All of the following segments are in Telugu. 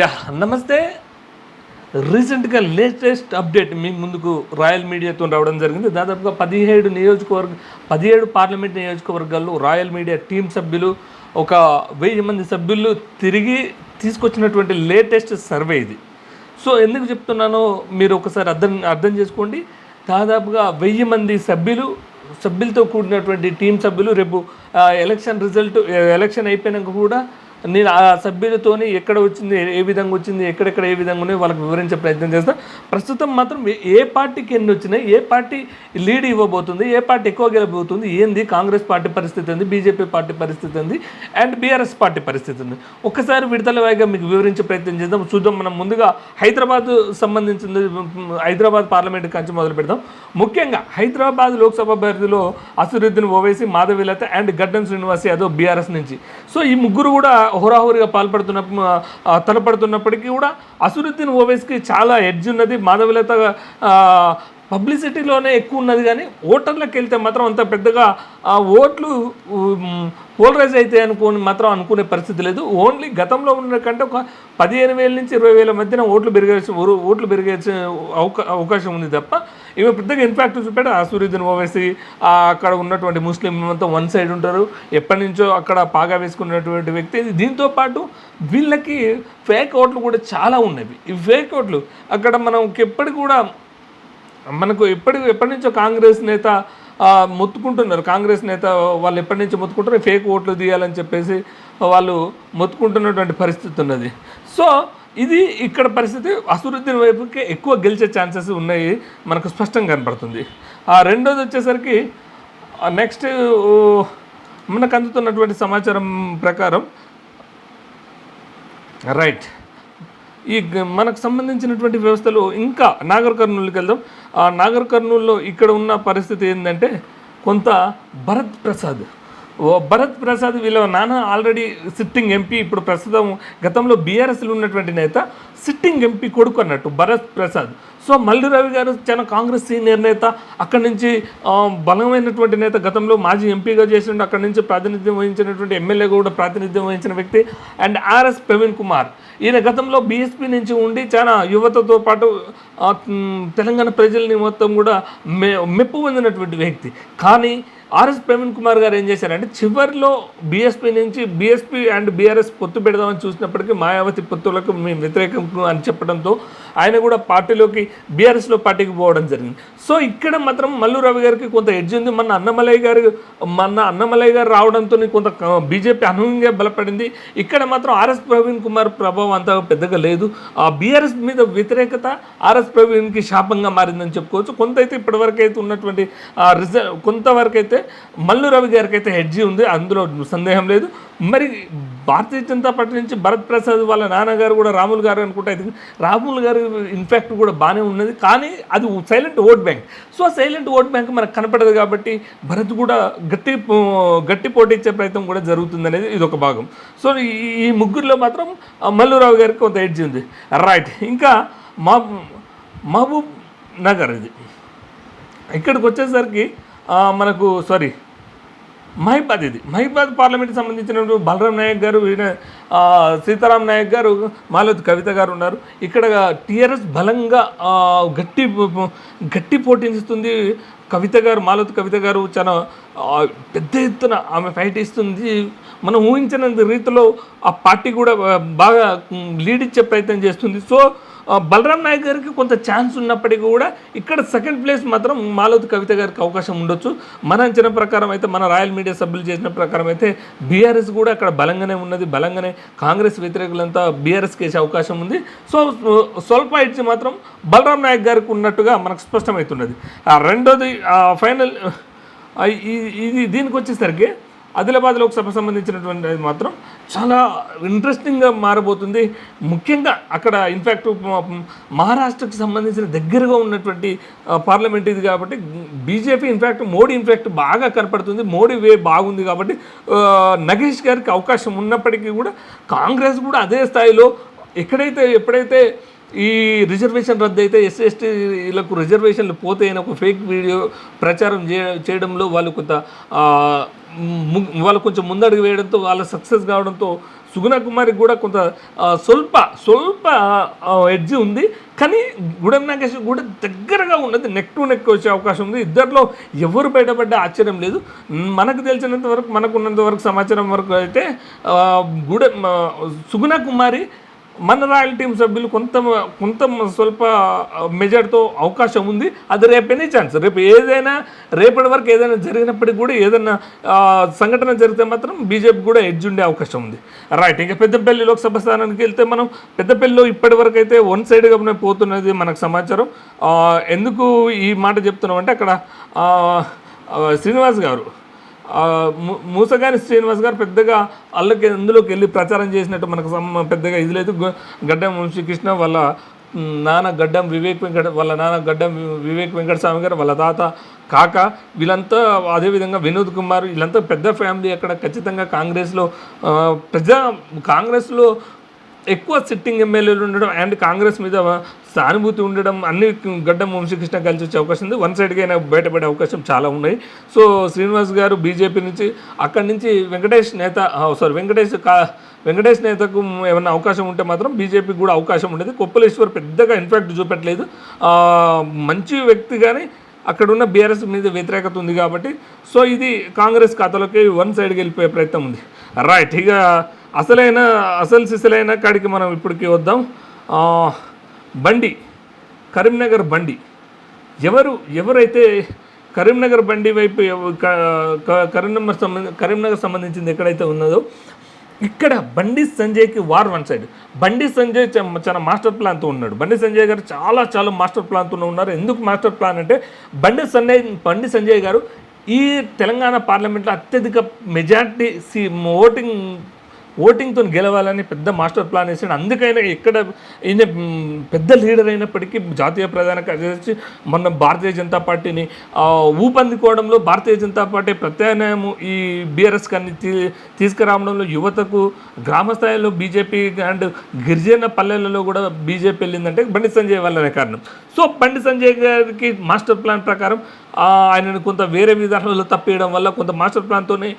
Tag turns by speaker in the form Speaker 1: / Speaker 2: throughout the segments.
Speaker 1: యా నమస్తే. రీసెంట్గా లేటెస్ట్ అప్డేట్ మీ ముందుకు రాయల్ మీడియాతో రావడం జరిగింది. దాదాపుగా పదిహేడు నియోజకవర్గ పదిహేడు పార్లమెంట్ నియోజకవర్గాల్లో రాయల్ మీడియా టీం సభ్యులు ఒక వెయ్యి మంది సభ్యులు తిరిగి తీసుకొచ్చినటువంటి లేటెస్ట్ సర్వే ఇది. సో ఎందుకు చెప్తున్నానో మీరు ఒకసారి అర్థం అర్థం చేసుకోండి. దాదాపుగా వెయ్యి మంది సభ్యులు సభ్యులతో కూడినటువంటి టీం సభ్యులు రేపు ఎలక్షన్ రిజల్ట్ ఎలక్షన్ అయిపోయినాక కూడా నేను ఆ సభ్యులతోని ఎక్కడ వచ్చింది ఏ- విధంగా వచ్చింది ఎక్కడెక్కడ ఏ విధంగా ఉన్నాయో వాళ్ళకి వివరించే ప్రయత్నం చేస్తాం. ప్రస్తుతం మాత్రం ఏ- పార్టీకి ఎన్ని వచ్చినాయి ఏ పార్టీ లీడ్ ఇవ్వబోతుంది ఏ పార్టీ ఎక్కువ గెలబోతుంది ఏంది కాంగ్రెస్ పార్టీ పరిస్థితి ఉంది బీజేపీ పార్టీ పరిస్థితి ఉంది అండ్ బీఆర్ఎస్ పార్టీ పరిస్థితి ఉంది ఒక్కసారి విడతల వాయిగా మీకు వివరించే ప్రయత్నం చేద్దాం. చూద్దాం మనం ముందుగా హైదరాబాద్ సంబంధించింది హైదరాబాద్ పార్లమెంట్ కంచి మొదలు పెడదాం. ముఖ్యంగా హైదరాబాద్ లోక్సభ అభ్యర్థిలో అసరుద్దీన్ ఓవైసీ మాధవీలత అండ్ గడ్డం శ్రీనివాస్ యాదవ్ బీఆర్ఎస్ నుంచి. సో ఈ ముగ్గురు కూడా హోరాహోరీగా పాల్పడుతున్న తలపడుతున్నప్పటికీ కూడా అసురుద్దీన్ ఓవైస్కి చాలా ఎడ్జ్ ఉన్నది. మాధవలత పబ్లిసిటీలోనే ఎక్కువ ఉన్నది కానీ ఓటర్లకు వెళ్తే మాత్రం అంత పెద్దగా ఆ ఓట్లు పోలరైజ్ అయితే అనుకోని మాత్రం అనుకునే పరిస్థితి లేదు. ఓన్లీ గతంలో ఉన్న కంటే ఒక పదిహేను వేల నుంచి ఇరవై వేల మధ్యన ఓట్లు పెరిగే ఓట్లు పెరిగే అవకా అవకాశం ఉంది తప్ప ఇవి పెద్దగా ఇన్ఫాక్ట్ చూపెట్ట సూర్యుద్దీన్ ఓవేసి అక్కడ ఉన్నటువంటి ముస్లిం అంతా వన్ సైడ్ ఉంటారు. ఎప్పటి నుంచో అక్కడ పాగా వేసుకున్నటువంటి వ్యక్తి. దీంతో పాటు వీళ్ళకి ఫేక్ ఓట్లు కూడా చాలా ఉన్నవి. ఈ ఫేక్ ఓట్లు అక్కడ మనం ఎప్పటి కూడా మనకు ఎప్పటి ఎప్పటి నుంచో కాంగ్రెస్ నేత మొత్తుకుంటున్నారు. కాంగ్రెస్ నేత వాళ్ళు ఎప్పటి నుంచి మొత్తుకుంటారు ఫేక్ ఓట్లు తీయాలని చెప్పేసి వాళ్ళు మొత్తుకుంటున్నటువంటి పరిస్థితి ఉన్నది. సో ఇది ఇక్కడ పరిస్థితి అసరుద్దీన్ వైపుకి ఎక్కువ గెలిచే ఛాన్సెస్ ఉన్నాయి మనకు స్పష్టంగా కనపడుతుంది. ఆ రెండోది వచ్చేసరికి నెక్స్ట్ మనకు అందుతున్నటువంటి సమాచారం ప్రకారం రైట్. ఈ మనకు సంబంధించినటువంటి వ్యవస్థలు ఇంకా నాగర్ కర్నూలుకి వెళ్దాం. ఆ నాగర్ కర్నూలులో ఇక్కడ ఉన్న పరిస్థితి ఏంటంటే కొంత భరత్ ప్రసాద్. ఓ భరత్ ప్రసాద్ వీళ్ళ నాన్న ఆల్రెడీ సిట్టింగ్ ఎంపీ ఇప్పుడు ప్రస్తుతం గతంలో బీఆర్ఎస్లో ఉన్నటువంటి నేత సిట్టింగ్ ఎంపీ కొడుకు అన్నట్టు భరత్ ప్రసాద్. సో మల్లి రవి గారు చాలా కాంగ్రెస్ సీనియర్ నేత అక్కడి నుంచి బలమైనటువంటి నేత గతంలో మాజీ ఎంపీగా చేసిండు అక్కడి నుంచి ప్రాతినిధ్యం వహించినటువంటి ఎమ్మెల్యే కూడా ప్రాతినిధ్యం వహించిన వ్యక్తి. అండ్ ఆర్ఎస్ ప్రవీణ్ కుమార్ ఈయన గతంలో బీఎస్పీ నుంచి ఉండి చాలా యువతతో పాటు తెలంగాణ ప్రజల్ని మొత్తం కూడా మె మెప్పు పొందినటువంటి వ్యక్తి. కానీ ఆర్ఎస్ ప్రవీణ్ కుమార్ గారు ఏం చేశారంటే చివరిలో బీఎస్పీ నుంచి బీఎస్పీ అండ్ బీఆర్ఎస్ పొత్తు పెడదామని చూసినప్పటికీ మాయావతి పొత్తులకు మేము వ్యతిరేకం అని చెప్పడంతో ఆయన కూడా పార్టీలోకి బీఆర్ఎస్లో పార్టీకి పోవడం జరిగింది. సో ఇక్కడ మాత్రం మల్లు రవి గారికి కొంత ఎడ్జ్ ఉంది. మన అన్నమలయ్య గారు మన అన్నమలయ్య గారు రావడంతో కొంత బీజేపీ అనూహ్యంగా బలపడింది. ఇక్కడ మాత్రం ఆర్ఎస్ ప్రవీణ్ కుమార్ ప్రభావం అంత పెద్దగా లేదు. ఆ బీఆర్ఎస్ మీద వ్యతిరేకత ఆర్ఎస్ ప్రవీణ్కి శాపంగా మారిందని చెప్పుకోవచ్చు. కొంత అయితే ఇప్పటివరకు అయితే ఉన్నటువంటి రిజల్ట్ కొంతవరకు అయితే మల్లు రవి గారికి అయితే హెడ్జీ ఉంది అందులో సందేహం లేదు. మరి భారతీయ జనతా పార్టీ నుంచి భరత్ ప్రసాద్ వాళ్ళ నాన్నగారు కూడా రాములు గారు అనుకుంటే అయితే రాములు గారు ఇన్ఫాక్ట్ కూడా బాగానే ఉన్నది. కానీ అది silent vote bank so silent vote bank మనకు కనపడదు కాబట్టి భరత్ కూడా గట్టి గట్టి పోటీ ఇచ్చే ప్రయత్నం కూడా జరుగుతుంది అనేది ఇది ఒక భాగం. సో ఈ ఈ మాత్రం మల్లురావు గారికి కొంత ఎడ్జ్ ఉంది. రైట్ ఇంకా మా మహబూబ్ నగర్ ఇది. ఇక్కడికి వచ్చేసరికి మనకు సారీ మహిబాద్ ఇది. మహిబాద్ పార్లమెంట్కి సంబంధించిన బలరాం నాయక్ గారు ఈయన సీతారాం నాయక్ గారు మాలతి కవిత గారు ఉన్నారు. ఇక్కడ టీఆర్ఎస్ బలంగా గట్టి గట్టి పోటీనిస్తుంది కవిత గారు మాలతి కవిత గారు చాలా పెద్ద ఎత్తున ఆమె ఫైట్ ఇస్తుంది మనం ఊహించిన రీతిలో ఆ పార్టీ కూడా బాగా లీడ్ ఇచ్చే ప్రయత్నం చేస్తుంది. సో బలరాం నాయక్ గారికి కొంత ఛాన్స్ ఉన్నప్పటికీ కూడా ఇక్కడ సెకండ్ ప్లేస్ మాత్రం మాలవతి కవిత గారికి అవకాశం ఉండొచ్చు. మన అంచనా ప్రకారం అయితే మన రాయల్ మీడియా సభ్యులు చేసిన ప్రకారం అయితే బీఆర్ఎస్ కూడా అక్కడ బలంగానే ఉన్నది బలంగానే కాంగ్రెస్ వ్యతిరేకులంతా బీఆర్ఎస్కి వేసే అవకాశం ఉంది. సో స్వల్ప ఇచ్చి మాత్రం బలరాం నాయక్ గారికి ఉన్నట్టుగా మనకు స్పష్టమవుతున్నది. ఆ రెండోది ఫైనల్ ఇది దీనికి వచ్చేసరికి ఆదిలాబాద్ లోక్సభ సంబంధించినటువంటి అది మాత్రం చాలా ఇంట్రెస్టింగ్గా మారబోతుంది. ముఖ్యంగా అక్కడ ఇన్ఫ్యాక్ట్ మహారాష్ట్రకు సంబంధించిన దగ్గరగా ఉన్నటువంటి పార్లమెంట్ ఇది కాబట్టి బీజేపీ ఇన్ఫ్యాక్ట్ మోడీ ఇన్ఫ్యాక్ట్ బాగా కనపడుతుంది. మోడీ వే బాగుంది కాబట్టి నగేష్ గారికి అవకాశం ఉన్నప్పటికీ కూడా కాంగ్రెస్ కూడా అదే స్థాయిలో ఎక్కడైతే ఎప్పుడైతే ఈ రిజర్వేషన్ రద్దు అయితే ఎస్సీ ఎస్టీలకు రిజర్వేషన్లు పోతాయని ఒక ఫేక్ వీడియో ప్రచారం చే- చేయడంలో వాళ్ళు కొంత వాళ్ళు కొంచెం ముందడుగు వేయడంతో వాళ్ళ సక్సెస్ కావడంతో సుగుణ కుమారికి కూడా కొంత స్వల్ప స్వల్ప ఎడ్జ్ ఉంది. కానీ గుడన్ నాగేష్ కూడా దగ్గరగా ఉన్నది. నెక్ టు నెక్ వచ్చే అవకాశం ఉంది. ఇద్దరిలో ఎవరు బయటపడ్డా ఆశ్చర్యం లేదు. మనకు తెలిసినంత వరకు మనకు ఉన్నంత వరకు సమాచారం వరకు అయితే గుడ సుగుణ కుమారి మన రాయల్ టీం సభ్యులు కొంత కొంత స్వల్ప మెజార్టీతో అవకాశం ఉంది. అది రేపు ఎనీ ఛాన్స్ రేపు ఏదైనా రేపటి వరకు ఏదైనా జరిగినప్పటికీ కూడా ఏదైనా సంఘటన జరిగితే మాత్రం బీజేపీ కూడా ఎడ్జ్ ఉండే అవకాశం ఉంది. రైట్ ఇంకా పెద్దపల్లి లోక్సభ స్థానానికి వెళ్తే మనం పెద్దపల్లిలో ఇప్పటి వరకు అయితే వన్ సైడ్గా పోతున్నది మనకు సమాచారం. ఎందుకు ఈ మాట చెప్తున్నాం అంటే అక్కడ శ్రీనివాస్ గారు మూసగాని శ్రీనివాస్ గారు పెద్దగా అల్లకి అందులోకి వెళ్ళి ప్రచారం చేసినట్టు మనకు పెద్దగా ఇది లేదు గడ్డం వంశీకృష్ణ వాళ్ళ నాన్న గడ్డం వివేక్ వెంకట వాళ్ళ నాన్న గడ్డం వివేక్ వెంకటస్వామి గారు వాళ్ళ తాత కాక వీళ్ళంతా అదేవిధంగా వినోద్ కుమార్ వీళ్ళంతా పెద్ద ఫ్యామిలీ అక్కడ ఖచ్చితంగా కాంగ్రెస్లో ప్రజా కాంగ్రెస్లో ఎక్కువ సిట్టింగ్ ఎమ్మెల్యేలు ఉండడం అండ్ కాంగ్రెస్ మీద సానుభూతి ఉండడం అన్ని గడ్డం వంశీకృష్ణ కలిసి వచ్చే అవకాశం ఉంది. వన్ సైడ్గా అయినా బయటపడే అవకాశం చాలా ఉన్నాయి. సో శ్రీనివాస్ గారు బీజేపీ నుంచి అక్కడి నుంచి వెంకటేష్ నేత సారీ వెంకటేష్ కా వెంకటేష్ నేతకు ఏమైనా అవకాశం ఉంటే మాత్రం బీజేపీకి కూడా అవకాశం ఉండేది. కొప్పలేశ్వర్ పెద్దగా ఇన్ఫాక్ట్ చూపెట్టలేదు. మంచి వ్యక్తి కానీ అక్కడ ఉన్న బీఆర్ఎస్ మీద వ్యతిరేకత ఉంది కాబట్టి సో ఇది కాంగ్రెస్ ఖాతాలోకి వన్ సైడ్కి వెళ్ళిపోయే ప్రయత్నం ఉంది. రైట్ ఇక అసలైన అసలు సిసలైన కాడికి మనం ఇప్పటికి వద్దాం. బండి కరీంనగర్ బండి. ఎవరు ఎవరైతే కరీంనగర్ బండి వైపు కరీంనగర్ సంబంధ కరీంనగర్ సంబంధించింది ఎక్కడైతే ఉన్నదో ఇక్కడ బండి సంజయ్కి war one side Bandi Sanjay చ- చాలా మాస్టర్ ప్లాన్తో ఉన్నాడు. బండి సంజయ్ గారు చాలా చాలా మాస్టర్ ప్లాన్తో ఉన్నారు. ఎందుకు మాస్టర్ ప్లాన్ అంటే బండి సంజయ్ బండి సంజయ్ గారు ఈ తెలంగాణ పార్లమెంట్లో అత్యధిక మెజార్టీ సి ఓటింగ్ ఓటింగ్తో గెలవాలని పెద్ద మాస్టర్ ప్లాన్ వేసాడు. అందుకైనా ఇక్కడ ఈయన పెద్ద లీడర్ అయినప్పటికీ జాతీయ ప్రధాన కార్యదర్శి మొన్న భారతీయ జనతా పార్టీని ఊపందుకోవడంలో భారతీయ జనతా పార్టీ ప్రత్యామ్నాయము ఈ బీఆర్ఎస్ కానీ తీ తీసుకురావడంలో యువతకు గ్రామ స్థాయిలో బీజేపీ అండ్ గిరిజన పల్లెలలో కూడా బీజేపీ వెళ్ళిందంటే బండి సంజయ్ వల్లనే కారణం. సో బండి సంజయ్ గారికి మాస్టర్ ప్లాన్ ప్రకారం ఆయనను కొంత వేరే విధానంలో తప్పేయడం వల్ల కొంత మాస్టర్ ప్లాన్తోనే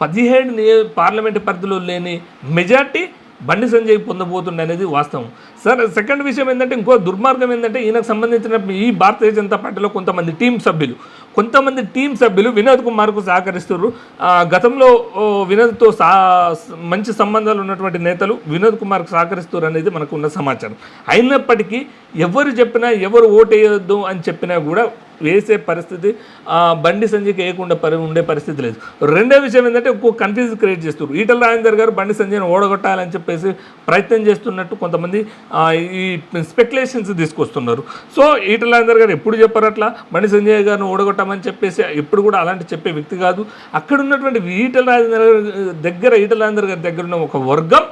Speaker 1: పదిహేడు నియో పార్లమెంటు పరిధిలో లేని మెజార్టీ బండి సంజయ్ పొందబోతుండే అనేది వాస్తవం. సార్ సెకండ్ విషయం ఏంటంటే ఇంకో దుర్మార్గం ఏంటంటే ఈయనకు సంబంధించిన ఈ భారతీయ జనతా పార్టీలో కొంతమంది టీం సభ్యులు కొంతమంది టీం సభ్యులు వినోద్ కుమార్కు సహకరిస్తున్నారు గతంలో వినోద్తో సా మంచి సంబంధాలు ఉన్నటువంటి నేతలు వినోద్ కుమార్కు సహకరిస్తున్నారు అనేది మనకు ఉన్న సమాచారం. అయినప్పటికీ ఎవరు చెప్పినా ఎవరు ఓటేయొద్దు అని చెప్పినా కూడా వేసే పరిస్థితి బండి సంజయ్కి వేయకుండా పరి ఉండే పరిస్థితి లేదు. రెండో విషయం ఏంటంటే ఎక్కువ కన్ఫ్యూజ్ క్రియేట్ చేస్తారు ఈటల రాజేందర్ గారు బండి సంజయ్ని ఓడగొట్టాలని చెప్పేసి ప్రయత్నం చేస్తున్నట్టు కొంతమంది ఈ స్పెక్యులేషన్స్ తీసుకొస్తున్నారు. సో ఈటల రాజేందర్ గారు ఎప్పుడు చెప్పారు అట్లా? బండి సంజయ్ గారిని ఓడగొట్టామని చెప్పేసి ఎప్పుడు కూడా అలాంటి చెప్పే వ్యక్తి కాదు. అక్కడ ఉన్నటువంటి ఈటల రాజేంద్ర దగ్గర ఈటల రాజేంద్ర గారి దగ్గర ఉన్న ఒక వర్గం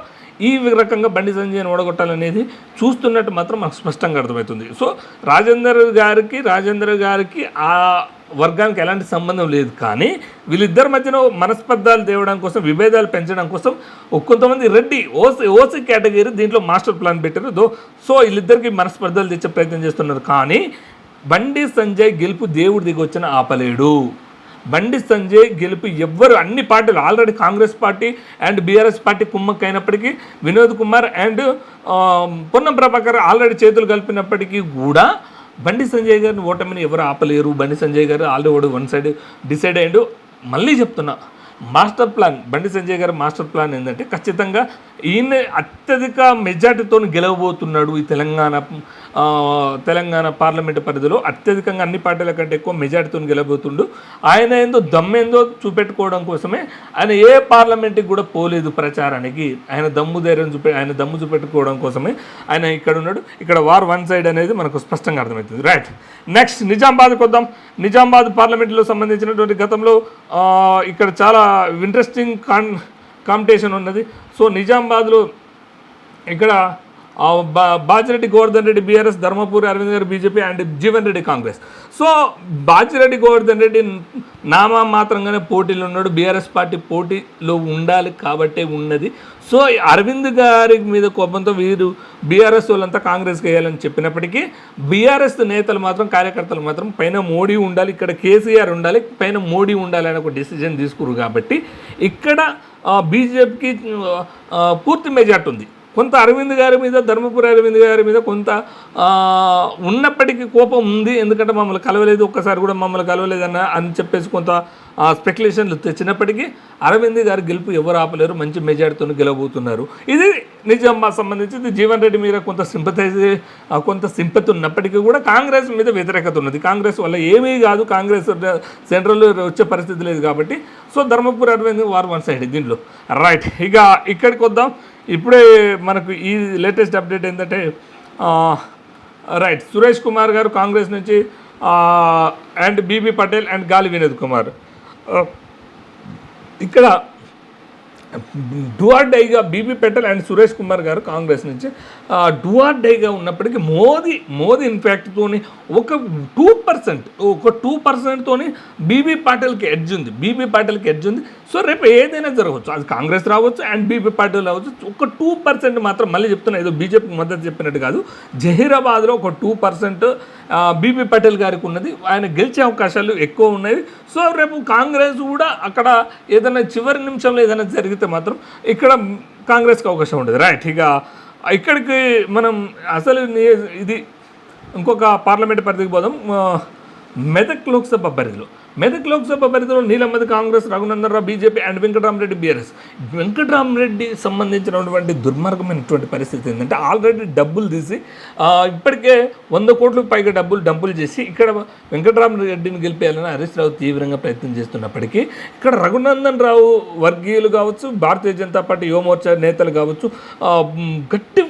Speaker 1: ఈ రకంగా బండి సంజయ్ని ఓడగొట్టాలనేది చూస్తున్నట్టు మాత్రం మనకు స్పష్టంగా అర్థమవుతుంది. సో రాజేందర్ గారికి రాజేందర్ గారికి ఆ వర్గానికి ఎలాంటి సంబంధం లేదు. కానీ వీళ్ళిద్దరి మధ్యన మనస్పర్ధాలు తేవడం కోసం విభేదాలు పెంచడం కోసం కొంతమంది రెడ్డి ఓసీ ఓసీ కేటగిరీ దీంట్లో మాస్టర్ ప్లాన్ పెట్టారు. దో సో వీళ్ళిద్దరికి మనస్పర్ధాలు తెచ్చే ప్రయత్నం చేస్తున్నారు. కానీ బండి సంజయ్ గెలుపు దేవుడి దిగి వచ్చిన ఆపలేడు. బండి సంజయ్ గెలుపు ఎవ్వరు అన్ని పార్టీలు already Congress party and BRS party కుమ్మక్క అయినప్పటికీ వినోద్ కుమార్ అండ్ పొన్నం ప్రభాకర్ ఆల్రెడీ చేతులు కలిపినప్పటికీ కూడా బండి సంజయ్ గారిని ఓటమిని ఎవరు ఆపలేరు. బండి సంజయ్ గారు ఆల్రెడీ వన్ సైడ్ డిసైడ్ అయ్యాడు. మళ్ళీ చెప్తున్నా మాస్టర్ ప్లాన్ బండి సంజయ్ గారి మాస్టర్ ప్లాన్ ఏంటంటే ఖచ్చితంగా ఈయన అత్యధిక మెజార్టీతో గెలవబోతున్నాడు ఈ తెలంగాణ తెలంగాణ పార్లమెంటు పరిధిలో. అత్యధికంగా అన్ని పార్టీల కంటే ఎక్కువ మెజార్టీతో గెలవబోతుండు. ఆయన ఏందో దమ్మేందో చూపెట్టుకోవడం కోసమే ఆయన ఏ పార్లమెంట్కి కూడా పోలేదు ప్రచారానికి. ఆయన దమ్ము ధైర్యం చూపె ఆయన దమ్ము చూపెట్టుకోవడం కోసమే ఆయన ఇక్కడ ఉన్నాడు. ఇక్కడ వార్ వన్ సైడ్ అనేది మనకు స్పష్టంగా అర్థమవుతుంది. రైట్. నెక్స్ట్ నిజామాబాద్కి వద్దాం నిజామాబాద్ పార్లమెంట్లో సంబంధించినటువంటి గతంలో ఇక్కడ చాలా ఇంట్రెస్టింగ్ కాన్ కాంపిటీషన్ ఉన్నది. సో నిజామాబాద్లో ఇక్కడ బా Bajireddy Govardhan Reddy BRS Dharmapuri Arvind garu BJP and Jeevan Reddy Congress. So Bajireddy Govardhan Reddy Nama మాత్రంగానే పోటీలో ఉన్నాడు. బీఆర్ఎస్ పార్టీ పోటీలో ఉండాలి కాబట్టే ఉన్నది. సో అరవింద్ గారి మీద కోపంతో వీరు బీఆర్ఎస్ వాళ్ళంతా కాంగ్రెస్కి వేయాలని చెప్పినప్పటికీ బీఆర్ఎస్ నేతలు మాత్రం కార్యకర్తలు మాత్రం పైన మోడీ ఉండాలి ఇక్కడ కేసీఆర్ ఉండాలి పైన మోడీ ఉండాలి అనే ఒక డిసిజన్ తీసుకురు కాబట్టి ఇక్కడ బీజేపీకి పూర్తి మెజార్టీ ఉంది. కొంత అరవింద్ గారి మీద ధర్మపురి అరవింద్ గారి మీద కొంత ఉన్నప్పటికీ కోపం ఉంది. ఎందుకంటే మమ్మల్ని కలవలేదు. ఒక్కసారి కూడా మమ్మల్ని కలవలేదన్న అని చెప్పేసి కొంత స్పెక్యులేషన్లు తెచ్చినప్పటికీ అరవింద్ గారు గెలుపు ఎవరు ఆపలేరు మంచి మెజార్టీతో గెలవబోతున్నారు. ఇది నిజామాబాద్ సంబంధించి ఇది జీవన్ రెడ్డి మీద కొంత సింపతైజ్ కొంత సింపతి ఉన్నప్పటికీ కూడా కాంగ్రెస్ మీద వ్యతిరేకత ఉన్నది. కాంగ్రెస్ వల్ల ఏమీ కాదు కాంగ్రెస్ సెంట్రల్ వచ్చే పరిస్థితి లేదు కాబట్టి. సో ధర్మపురి అరవింద్ వారు వన్ సైడ్ దీంట్లో. రైట్ ఇక ఇక్కడికి వద్దాం. ఇప్పుడే మనకు ఈ లేటెస్ట్ అప్డేట్ ఏంటంటే రైట్ సురేష్ కుమార్ గారు కాంగ్రెస్ నుంచి అండ్ బీబీ పటేల్ అండ్ గాలి వినోద్ కుమార్ ఇక్కడ డూఆర్ డైగా B B Patil and Suresh Kumar garu Congress నుంచి డూఆర్ డైగా ఉన్నప్పటికీ మోదీ మోదీ ఇన్ఫ్యాక్ట్తోని ఒక టూ పర్సెంట్ ఒక టూ పర్సెంట్తోని బీబీ పాటిల్కి ఎడ్జ్ ఉంది. బీబీ పాటిల్కి ఎడ్జ్ ఉంది. సో రేపు ఏదైనా జరగవచ్చు. అది కాంగ్రెస్ రావచ్చు అండ్ బీబీ పాటిల్ రావచ్చు. ఒక టూ పర్సెంట్ మాత్రం మళ్ళీ చెప్తున్నా ఏదో బీజేపీకి మద్దతు చెప్పినట్టు కాదు. జహీరాబాద్లో ఒక టూ పర్సెంట్ బీబీ పటేల్ గారికి ఉన్నది. ఆయన గెలిచే అవకాశాలు ఎక్కువ ఉన్నాయి. సో రేపు కాంగ్రెస్ కూడా అక్కడ ఏదైనా చివరి నిమిషంలో ఏదైనా జరిగితే మాత్రం ఇక్కడ కాంగ్రెస్కి అవకాశం ఉంటుంది రైట్ ఇక ఇక్కడికి మనం అసలు ఇది ఇంకొక పార్లమెంట్ పరిధికి పోదాం. మెదక్ లోక్సభ పరిధిలో. మెదక్ లోక్సభ పరిధిలో నీలమ్మది Congress Raghunandan Rao BJP and Venkatarama Reddy BRS. Venkatarama Reddy సంబంధించినటువంటి దుర్మార్గమైనటువంటి పరిస్థితి ఏంటంటే ఆల్రెడీ డబ్బులు తీసి ఇప్పటికే వంద కోట్లకు పైగా డబ్బులు డంపులు చేసి ఇక్కడ వెంకటరామరెడ్డిని గెలిపేయాలని హరీష్ రావు తీవ్రంగా ప్రయత్నం చేస్తున్నప్పటికీ ఇక్కడ రఘునందన్ రావు వర్గీయులు కావచ్చు భారతీయ జనతా పార్టీ యువమోర్చా నేతలు కావచ్చు గట్టి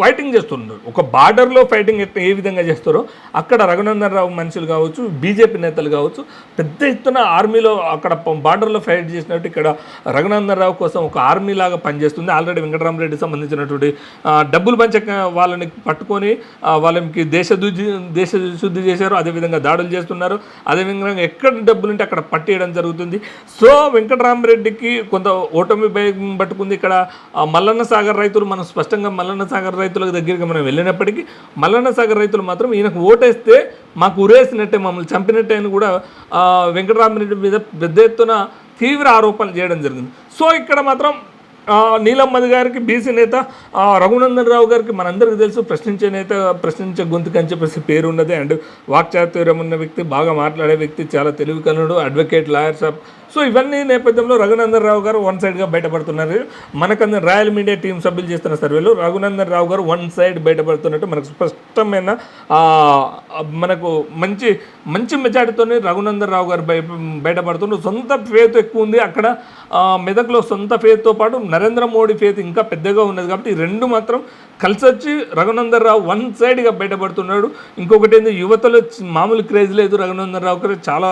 Speaker 1: ఫైటింగ్ చేస్తున్నారు. ఒక బార్డర్లో ఫైటింగ్ ఏ విధంగా చేస్తారో అక్కడ రఘునందన్ రావు మనుషులు కావచ్చు బీజేపీ నేతలు కావచ్చు పెద్ద ఎత్తున ఆర్మీలో అక్కడ బార్డర్లో ఫైట్ చేసినట్టు ఇక్కడ రఘునందనరావు కోసం ఒక ఆర్మీ లాగా పనిచేస్తుంది. ఆల్రెడీ వెంకటరామరెడ్డి సంబంధించినటువంటి డబ్బులు పంచ వాళ్ళని పట్టుకొని వాళ్ళకి దేశ దుద్ధి దేశ శుద్ధి చేశారు. అదేవిధంగా దాడులు చేస్తున్నారు. అదేవిధంగా ఎక్కడ డబ్బులు ఉంటే అక్కడ పట్టేయడం జరుగుతుంది. సో వెంకటరామరెడ్డికి కొంత ఓటమి భయం పట్టుకుంది ఇక్కడ. మల్లన్న సాగర్ రైతులు మనం స్పష్టంగా మల్లన్న సాగర్ రైతుల దగ్గరికి మనం వెళ్ళినప్పటికీ మల్లన్న సాగర్ రైతులు మాత్రం ఈయనకు ఓటేస్తే మాకు ఉరేసినట్టే మమ్మల్ని చంపినట్టే అని కూడా వెంకటరామరెడ్డి మీద పెద్ద ఎత్తున తీవ్ర ఆరోపణలు చేయడం జరిగింది. సో ఇక్కడ మాత్రం నీలమ్మది గారికి బీసీ నేత రఘునందన్ రావు గారికి మనందరికీ తెలుసు ప్రశ్నించే నేత ప్రశ్నించే గొంతుకు అని చెప్పేసి పేరు ఉన్నది అండ్ వాక్చాతుర్యం ఉన్న వ్యక్తి బాగా మాట్లాడే వ్యక్తి చాలా తెలివి కనుడు అడ్వకేట్ లాయర్ సాబ్ సో ఇవన్నీ నేపథ్యంలో రఘునందన్ రావు గారు వన్ సైడ్గా బయటపడుతున్నారు. మనకందరూ రాయల్ మీడియా టీం సభ్యులు చేస్తున్న సర్వేలో రఘునందన్ రావు గారు వన్ సైడ్ బయటపడుతున్నట్టు మనకు స్పష్టమైన మనకు మంచి మంచి మెజార్టీతోనే రఘునందన్ రావు గారు బయ బయటపడుతున్నారు సొంత ఫేత్ ఎక్కువ ఉంది. అక్కడ మెదక్లో సొంత ఫేత్తో పాటు నరేంద్ర మోడీ ఫేత్ ఇంకా పెద్దగా ఉన్నది కాబట్టి ఈ రెండు మాత్రం కలిసి వచ్చి రఘునందన్ రావు వన్ సైడ్గా బయటపడుతున్నాడు. ఇంకొకటి ఏంది? యువతలో మామూలు క్రేజ్ లేదు రఘునందన్ రావు గారు. చాలా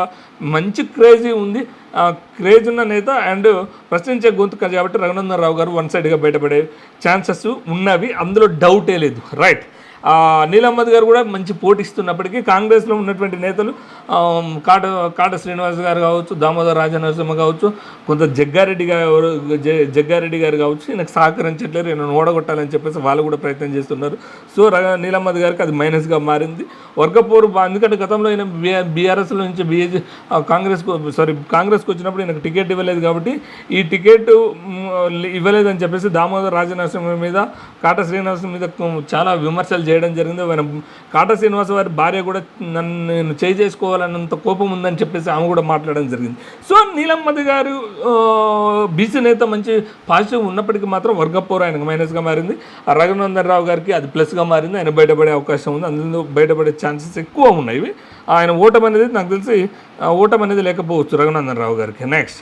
Speaker 1: మంచి క్రేజీ ఉంది. క్రేజ్ ఉన్న నేత అండ్ ప్రశ్నించే గొంతు కాదు కాబట్టి రఘునందన్ రావు గారు వన్ సైడ్గా బయటపడే ఛాన్సెస్ ఉన్నవి. అందులో డౌటే లేదు. రైట్ ఆ, అహ్మద్ గారు కూడా మంచి పోటీ ఇస్తున్నప్పటికీ కాంగ్రెస్లో ఉన్నటువంటి నేతలు కాట కాట శ్రీనివాస్ గారు కావచ్చు దామోదర్ రాజనరసింహ కావచ్చు కొంత జగ్గారెడ్డి గారు జ- జగ్గారెడ్డి గారు కావచ్చు ఈయనకు సహకరించట్లేరు ఈయన ఓడగొట్టాలని చెప్పేసి వాళ్ళు కూడా ప్రయత్నం చేస్తున్నారు. సో రగ నీలమ్మద్ గారికి అది మైనస్గా మారింది. వర్గపూర్ ఎందుకంటే గతంలో ఈయన బీఆర్ఎస్ నుంచి బీఏజీ కాంగ్రెస్కు సారీ కాంగ్రెస్కి వచ్చినప్పుడు ఈయనకు టికెట్ ఇవ్వలేదు కాబట్టి ఈ టికెట్ ఇవ్వలేదని చెప్పేసి దామోదర్ రాజనరసింహ మీద కాట శ్రీనివాస్ మీద చాలా విమర్శలు చేయడం జరిగింది. ఆయన కాట శ్రీనివాస్ వారి భార్య కూడా నన్ను నేను చేయి చేసుకోవాలన్నంత కోపం ఉందని చెప్పేసి ఆమె కూడా మాట్లాడడం జరిగింది. సో నీలమ్మది గారు బీసీ నేత మంచి పాజిటివ్ ఉన్నప్పటికీ మాత్రం వర్గపోరు ఆయనకు మైనస్గా మారింది. ఆ రఘునందన్ రావు గారికి అది ప్లస్గా మారింది. ఆయన బయటపడే అవకాశం ఉంది. అందులో బయటపడే ఛాన్సెస్ ఎక్కువ ఉన్నాయి. ఆయన ఓటమి అనేది నాకు తెలిసి ఓటం ఓటమి అనేది లేకపోవచ్చు రఘునందన్ రావు గారికి. నెక్స్ట్.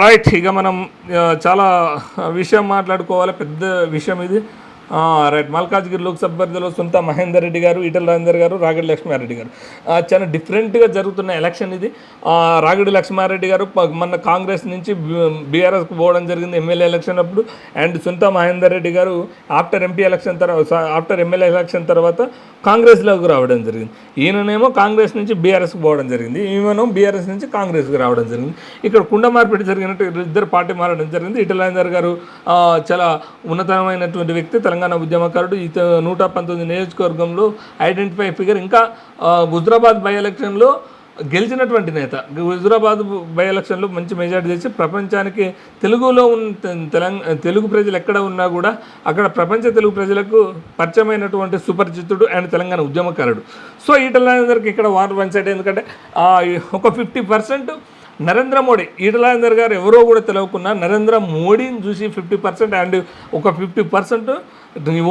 Speaker 1: రైట్ ఇక మనం చాలా విషయం మాట్లాడుకోవాలి. పెద్ద విషయం ఇది. రైట్ మల్కాజ్గిరి లోక్సభ పరిధిలో సొంత మహేందర్ రెడ్డి గారు ఈటల రాజేందర్ గారు రాగడి లక్ష్మారెడ్డి గారు. చాలా డిఫరెంట్గా జరుగుతున్న ఎలక్షన్ ఇది. రాగడి లక్ష్మారెడ్డి గారు మన కాంగ్రెస్ నుంచి బీఆర్ఎస్కి పోవడం జరిగింది ఎమ్మెల్యే ఎలక్షన్ అప్పుడు. అండ్ సొంత Mahender Reddy garu after MP election తర్వాత ఆఫ్టర్ ఎమ్మెల్యే ఎలక్షన్ తర్వాత కాంగ్రెస్లోకి రావడం జరిగింది. ఈయననేమో కాంగ్రెస్ నుంచి బీఆర్ఎస్కి పోవడం జరిగింది. ఈమెనో బీఆర్ఎస్ నుంచి కాంగ్రెస్కి రావడం జరిగింది. ఇక్కడ కుండ మార్పిడి జరిగినట్టు ఇద్దరు పార్టీ మారడం జరిగింది. ఇటలాందర్ గారు చాలా ఉన్నతమైనటువంటి వ్యక్తి. తెలంగాణ తెలంగాణ ఉద్యమకారుడు ఇత నూట పంతొమ్మిది నియోజకవర్గంలో ఐడెంటిఫై ఫిగర్. ఇంకా హుజరాబాద్ బై ఎలక్షన్లో గెలిచినటువంటి నేత. హుజరాబాద్ బై ఎలక్షన్లో మంచి మెజార్టీ తెచ్చి ప్రపంచానికి తెలుగులో ఉన్న తెలంగాణ తెలుగు ప్రజలు ఎక్కడ ఉన్నా కూడా అక్కడ ప్రపంచ తెలుగు ప్రజలకు పరిచయమైనటువంటి సుపరిచితుడు అండ్ తెలంగాణ ఉద్యమకారుడు. సో ఈటల ఇక్కడ వార్ వన్ సైడ్. ఎందుకంటే ఒక ఫిఫ్టీ పర్సెంట్ నరేంద్ర మోడీ ఈటలాందర్ గారు ఎవరో కూడా తెలవకుండా నరేంద్ర మోడీని చూసి ఫిఫ్టీ పర్సెంట్ అండ్ ఒక ఫిఫ్టీ పర్సెంట్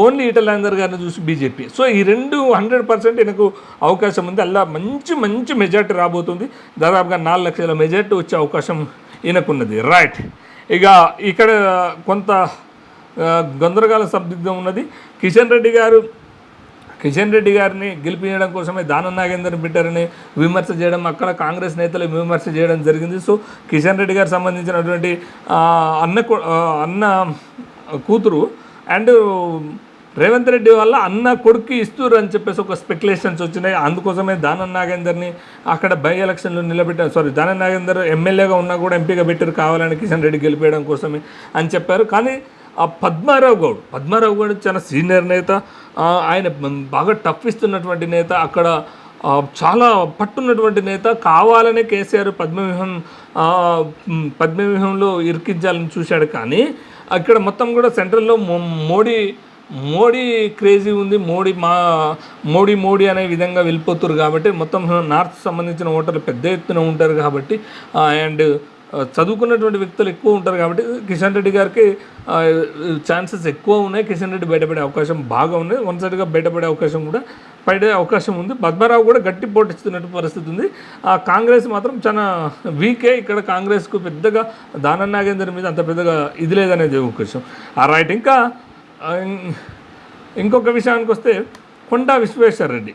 Speaker 1: ఓన్లీ ఈటలాందర్ గారిని చూసి బీజేపీ. సో ఈ రెండు హండ్రెడ్ పర్సెంట్ ఈయనకు అవకాశం ఉంది. అలా మంచి మంచి మెజార్టీ రాబోతుంది. దాదాపుగా నాలుగు లక్షల మెజార్టీ వచ్చే అవకాశం ఈయనకున్నది. రైట్ ఇక ఇక్కడ కొంత గందరగోళ సబ్దిగ్ధం ఉన్నది. కిషన్ రెడ్డి గారు కిషన్ రెడ్డి గారిని గెలిపించడం కోసమే దానం నాగేందర్ని పెట్టారని విమర్శ చేయడం అక్కడ కాంగ్రెస్ నేతలు విమర్శ చేయడం జరిగింది. సో కిషన్ రెడ్డి గారికి సంబంధించినటువంటి అన్న అన్న కూతురు అండ్ రేవంత్ రెడ్డి వల్ల అన్న కొడుకు ఇస్తారు అని చెప్పేసి ఒక స్పెక్యులేషన్స్ వచ్చినాయి. అందుకోసమే దానం నాగేందర్ని అక్కడ బై ఎలక్షన్లో నిలబెట్టారు సారీ దానం నాగేందర్ ఎమ్మెల్యేగా ఉన్నా కూడా ఎంపీగా పెట్టారు కావాలని కిషన్ రెడ్డి గెలిపేయడం కోసమే అని చెప్పారు. కానీ ఆ పద్మారావు గౌడ్ పద్మారావు గౌడ్ చాలా సీనియర్ నేత. ఆయన బాగా టఫ్ ఇస్తున్నటువంటి నేత. అక్కడ చాలా పట్టున్నటువంటి నేత. కావాలనే కేసీఆర్ పద్మవ్యూహం పద్మవ్యూహంలో ఇరికించాలని చూశాడు. కానీ అక్కడ మొత్తం కూడా సెంట్రల్లో మోడీ మోడీ క్రేజీ ఉంది. మోడీ మా మోడీ మోడీ అనే విధంగా వెళ్ళిపోతున్నారు కాబట్టి మొత్తం నార్త్ సంబంధించిన ఓటర్లు పెద్ద ఎత్తున ఉంటారు కాబట్టి అండ్ చదువుకున్నటువంటి వ్యక్తులు ఎక్కువ ఉంటారు కాబట్టి కిషన్ రెడ్డి గారికి ఛాన్సెస్ ఎక్కువ ఉన్నాయి. కిషన్ రెడ్డి బయటపడే అవకాశం బాగా ఉన్నాయి. వన్ సైడ్గా బయటపడే అవకాశం కూడా పడే అవకాశం ఉంది. పద్మారావు కూడా గట్టి పోటిస్తున్నట్టు పరిస్థితి ఉంది. ఆ కాంగ్రెస్ మాత్రం చాలా వీకే. ఇక్కడ కాంగ్రెస్కు పెద్దగా దానం నాగేందర్ మీద అంత పెద్దగా ఇది లేదనేది అవకాశం ఆ రైట్. ఇంకా ఇంకొక విషయానికి వస్తే కొండా విశ్వేశ్వర రెడ్డి.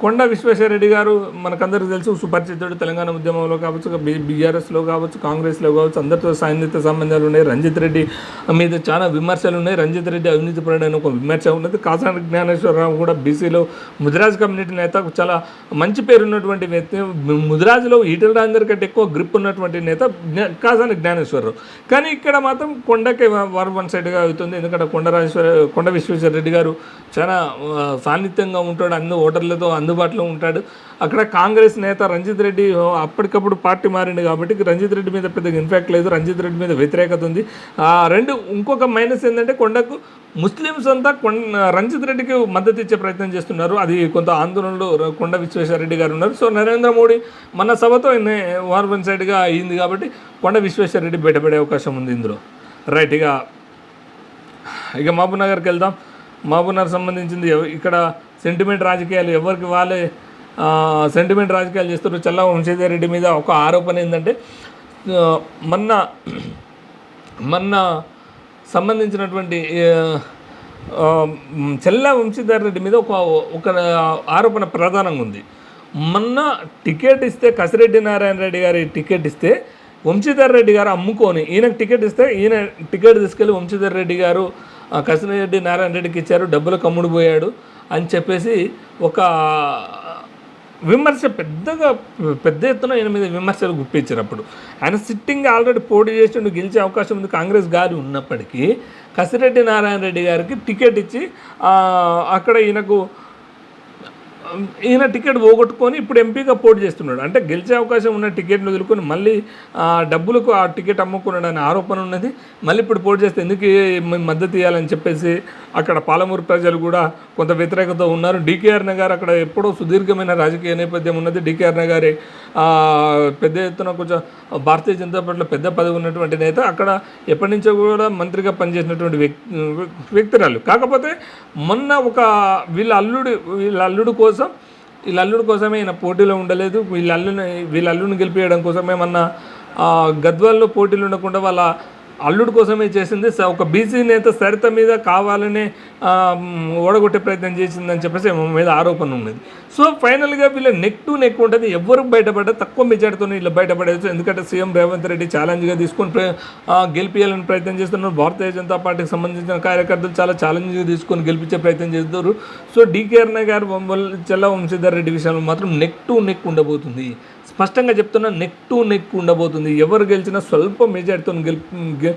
Speaker 1: కొండ విశ్వేశ్వరరెడ్డి గారు మనకందరికీ తెలుసు సుపరిచితుడు తెలంగాణ ఉద్యమంలో కావచ్చు బీఆర్ఎస్లో కావచ్చు కాంగ్రెస్లో కావచ్చు అందరితో సన్నిహిత సంబంధాలు ఉన్నాయి. రంజిత్ రెడ్డి మీద చాలా విమర్శలు ఉన్నాయి. రంజిత్ రెడ్డి అవినీతి పరుడైన ఒక విమర్శ ఉన్నది. కాసాని జ్ఞానేశ్వరరావు కూడా బీసీలో ముదిరాజ్ కమ్యూనిటీ నేత చాలా మంచి పేరు ఉన్నటువంటి వ్యక్తి. ముదిరాజ్లో ఈటల రాజేందర్ కంటే ఎక్కువ గ్రిప్ ఉన్నటువంటి నేత జ్ఞా- కాసాని జ్ఞానేశ్వరరావు. కానీ ఇక్కడ మాత్రం కొండకే వర్ వన్ సైడ్గా అవుతుంది. ఎందుకంటే కొండరాజేశ్వర కొండ విశ్వేశ్వర రెడ్డి గారు చాలా ఆ, సాన్నిధ్యంగా ఉంటాడు. అన్ని ఓటర్లతో అందుబాటులో ఉంటాడు. అక్కడ కాంగ్రెస్ నేత రంజిత్ రెడ్డి అప్పటికప్పుడు పార్టీ మారింది కాబట్టి రంజిత్ రెడ్డి మీద పెద్దగా ఇన్ఫాక్ట్ లేదు. రంజిత్ రెడ్డి మీద వ్యతిరేకత ఉంది. ఆ, రెండు ఇంకొక మైనస్ ఏంటంటే కొండకు ముస్లిమ్స్ అంతా కొండ రంజిత్ రెడ్డికి మద్దతు ఇచ్చే ప్రయత్నం చేస్తున్నారు. అది కొంత ఆందోళనలో కొండ విశ్వేశ్వరరెడ్డి గారు ఉన్నారు. సో నరేంద్ర మోడీ మన సభతో వార్ వన్ సైడ్గా అయ్యింది కాబట్టి కొండ విశ్వేశ్వరరెడ్డి బయటపడే అవకాశం ఉంది ఇందులో. రైట్ ఇక ఇక మహబూబ్ నగర్కి వెళ్దాం. మహబూబ్ నగర్ సంబంధించింది ఇక్కడ సెంటిమెంట్ రాజకీయాలు ఎవరికి వాళ్ళే సెంటిమెంట్ రాజకీయాలు చేస్తారు చల్ల వంశీధర్ రెడ్డి మీద ఒక ఆరోపణ ఏంటంటే మొన్న మొన్న సంబంధించినటువంటి ఆ, చెల్ల వంశీధర్ రెడ్డి మీద ఒక ఒక ఆరోపణ ప్రధానంగా ఉంది. మొన్న టికెట్ ఇస్తే కసిరెడ్డి నారాయణ రెడ్డి గారి టికెట్ ఇస్తే వంశీధర్ రెడ్డి గారు అమ్ముకొని ఈయనకు టికెట్ ఇస్తే ఈయన టికెట్ తీసుకెళ్ళి వంశీధర్ రెడ్డి గారు కసిరెడ్డి నారాయణ రెడ్డికి ఇచ్చారు డబ్బులు కమ్ముడు పోయాడు అని చెప్పేసి ఒక విమర్శ పెద్దగా పెద్ద ఎత్తున ఎనిమిది విమర్శలు గుప్పించారు అప్పుడు. ఆయన సిట్టింగ్ ఆల్రెడీ పోటీ చేసిండు గెలిచే అవకాశం ఉంది. కాంగ్రెస్ గారి ఉన్నప్పటికీ కసిరెడ్డి నారాయణ రెడ్డి గారికి టికెట్ ఇచ్చి అక్కడ ఈయనకు ఈయన టికెట్ పోగొట్టుకొని ఇప్పుడు ఎంపీగా పోటీ చేస్తున్నాడు. అంటే గెలిచే అవకాశం ఉన్న టికెట్ను వదులుకొని మళ్ళీ డబ్బులకు ఆ టికెట్ అమ్ముకున్నాడు అనే ఆరోపణ ఉన్నది. మళ్ళీ ఇప్పుడు పోటీ చేస్తే ఎందుకు మేము మద్దతు ఇవ్వాలని చెప్పేసి అక్కడ పాలమూరు ప్రజలు కూడా కొంత వ్యతిరేకత ఉన్నారు. డికేఆర్ నగర్ అక్కడ ఎప్పుడో సుదీర్ఘమైన రాజకీయ నేపథ్యం ఉన్నది. డికేఆర్ నగారి పెద్ద ఎత్తున కొంచెం భారతీయ జనతా పార్టీలో పెద్ద పదవి ఉన్నటువంటి నేత. అక్కడ ఎప్పటి నుంచో కూడా మంత్రిగా పనిచేసినటువంటి వ్యక్తి వ్యక్తిరాలు. కాకపోతే మొన్న ఒక వీళ్ళ అల్లుడు వీళ్ళ అల్లుడు కోసం వీళ్ళ అల్లుడు కోసమే ఈయన పోటీలో ఉండలేదు. వీళ్ళ అల్లుని వీళ్ళ అల్లుని గెలిపించడం కోసమేమన్నా గద్వాల్లో పోటీలు ఉండకుండా వాళ్ళ అల్లుడు కోసమే చేసింది. ఒక బీసీ నేత సరిత మీద కావాలనే ఓడగొట్టే ప్రయత్నం చేసిందని చెప్పేసి మీద ఆరోపణ ఉన్నది. సో ఫైనల్గా వీళ్ళ నెక్ టు నెక్ ఉంటుంది. ఎవరు బయటపడ్డా తక్కువ మెజార్టీతో వీళ్ళు బయటపడేది ఎందుకంటే సీఎం రేవంత్ రెడ్డి ఛాలెంజ్గా తీసుకొని గెలిపించాలని ప్రయత్నం చేస్తున్నారు. భారతీయ జనతా పార్టీకి సంబంధించిన కార్యకర్తలు చాలా ఛాలెంజ్గా తీసుకొని గెలిపించే ప్రయత్నం చేస్తారు సో డీకే అన్న గారు చెల్ల వంశీధర్ రెడ్డి విషయంలో మాత్రం నెక్ టు నెక్ ఉండబోతుంది. స్పష్టంగా చెప్తున్నా నెక్ టు నెక్ ఉండబోతుంది. ఎవరు గెలిచినా స్వల్ప మెజార్టీతో గెల్ గె-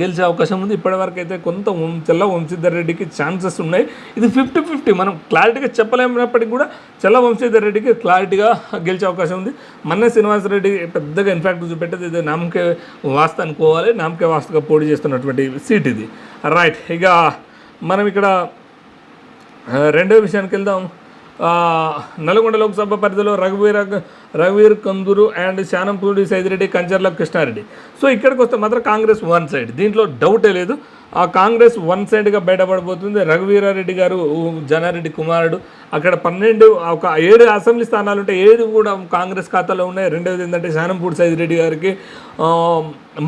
Speaker 1: గెలిచే అవకాశం ఉంది. ఇప్పటివరకు అయితే కొంత వం- చెల్ల వంశీధర్ రెడ్డికి ఛాన్సెస్ ఉన్నాయి. ఇది ఫిఫ్టీ ఫిఫ్టీ. మనం క్లారిటీగా చెప్పలేమైనప్పటికీ కూడా చెల్ల వంశీధర్ రెడ్డికి క్లారిటీగా గెలిచే అవకాశం ఉంది. మన్న శ్రీనివాసరెడ్డి పెద్దగా ఇన్ఫాక్ట్ చూపెట్టేది ఇది నామకే వాస్త అనుకోవాలి. నామకే వాస్తుగా పోటీ చేస్తున్నటువంటి సీట్ ఇది. రైట్ ఇక మనం ఇక్కడ రెండో విషయానికి వెళ్దాం. నల్గొండ లోక్సభ పరిధిలో రఘువీర రఘువీర్ కందూరు అండ్ శానంపూడి సైదిరెడ్డి కంచర్ల కృష్ణారెడ్డి. సో ఇక్కడికి వస్తే మాత్రం కాంగ్రెస్ వన్ సైడ్. దీంట్లో డౌటే లేదు. ఆ కాంగ్రెస్ వన్ సైడ్గా బయటపడబోతుంది రఘువీరారెడ్డి గారు జనారెడ్డి కుమారుడు. అక్కడ పన్నెండు ఒక ఏడు అసెంబ్లీ స్థానాలు ఉంటాయి ఏడు కూడా కాంగ్రెస్ ఖాతాలో ఉన్నాయి. రెండవది ఏంటంటే శానంపూడి సైదిరెడ్డి గారికి.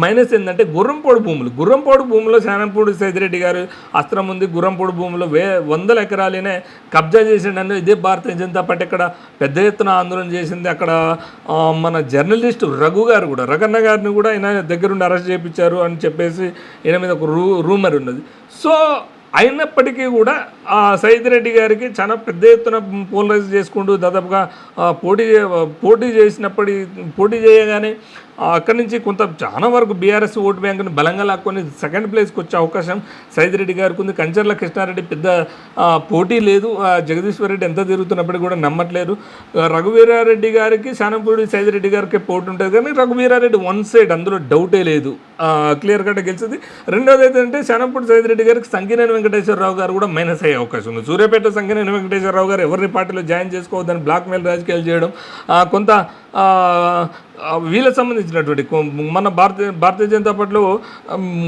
Speaker 1: మైనస్ ఏంటంటే గుర్రంపోడు భూములు. గుర్రంపోడు భూములో శానంపూడి సైదిరెడ్డి గారు. అస్త్రం ఉంది గుర్రంపోడు భూములో వే వందల ఎకరాలనే కబ్జా చేసిండని ఇదే భారతీయ జనతా పార్టీ ఇక్కడ పెద్ద ఎత్తున ఆందోళన చేసింది. అక్కడ ఆ, మన జర్నలిస్ట్ రఘు గారు కూడా రఘన్న గారిని కూడా ఆయన దగ్గరుండి అరెస్ట్ చేయించారు అని చెప్పేసి ఈయన మీద ఒక రూ రూమర్ ఉన్నది. సో అయినప్పటికీ కూడా ఆ సైద్ రెడ్డి గారికి చాలా పెద్ద ఎత్తున పోలరైజ్ చేసుకుంటూ దాదాపుగా పోటీ పోటీ చేసినప్పటి పోటీ చేయగానే అక్కడి నుంచి కొంత చాలా వరకు బీఆర్ఎస్ ఓటు బ్యాంకుని బలంగా లాక్కొని సెకండ్ ప్లేస్కి వచ్చే అవకాశం సైదిరెడ్డి గారికి ఉంది. కంచర్ల కృష్ణారెడ్డి పెద్ద పోటీ లేదు. ఆ, జగదీశ్వర్ రెడ్డి ఎంత తిరుగుతున్నప్పటికీ కూడా నమ్మట్లేరు రఘువీరారెడ్డి గారికి శానంపూడి సైదిరెడ్డి గారికి పోటీ ఉంటుంది కానీ రఘువీరారెడ్డి వన్ సైడ్ అందులో డౌటే లేదు. క్లియర్ కట్ గెలిచింది. రెండోది ఏంటంటే శానంపూడి సైదిరెడ్డి గారికి సంకినేని వెంకటేశ్వరరావు గారు కూడా మైనస్ అయ్యే అవకాశం ఉంది. సూర్యాపేట సంకినేని వెంకటేశ్వరరావు గారు ఎవరిని పార్టీలో జాయిన్ చేసుకోవద్దని బ్లాక్ మెయిల్ రాజకీయాలు చేయడం కొంత వీళ్ళకి సంబంధించినటువంటి మన భారతీయ భారతీయ జనతా పార్టీలో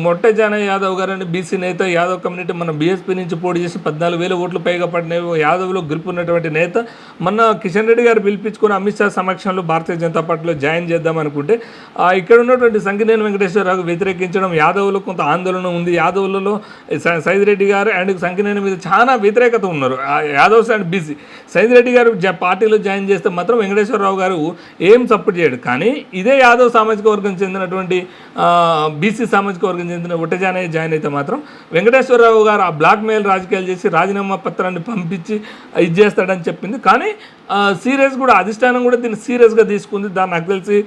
Speaker 1: మొట్ట జాన యాదవ్ గారని బీసీ నేత యాదవ్ కమ్యూనిటీ మన బీఎస్పీ నుంచి పోటీ చేసి పద్నాలుగు వేల ఓట్లు పైగా పడిన యాదవ్లో గెలుపున్నటువంటి నేత. మన కిషన్ రెడ్డి గారు పిలిపించుకుని అమిత్ షా సమక్షంలో భారతీయ జనతా పార్టీలో జాయిన్ చేద్దాం అనుకుంటే ఇక్కడ ఉన్నటువంటి సంకినేని వెంకటేశ్వరరావు వ్యతిరేకించడం యాదవ్లో కొంత ఆందోళన ఉంది. యాదవ్లలో సైద్ రెడ్డి గారు అండ్ సంకినేని మీద చాలా వ్యతిరేకత ఉన్నారు. Yadavs and BC. సైదిరెడ్డి గారు పార్టీలో జాయిన్ చేస్తే మాత్రం వెంకటేశ్వరరావు గారు ఏం సపోర్ట్ చేయడు. కానీ ఇదే యాదవ్ సామాజిక వర్గం చెందినటువంటి బీసీ సామాజిక వర్గం చెందిన ఉట్టజానయ్య జాయిన్ అయితే మాత్రం వెంకటేశ్వరరావు గారు ఆ బ్లాక్ మెయిల్ రాజకీయాలు చేసి రాజీనామా పత్రాన్ని పంపించి ఇది చేస్తాడని చెప్పింది. కానీ సీరియస్ కూడా అధిష్టానం కూడా దీన్ని సీరియస్గా తీసుకుంది. దాన్ని నాకు తెలిసి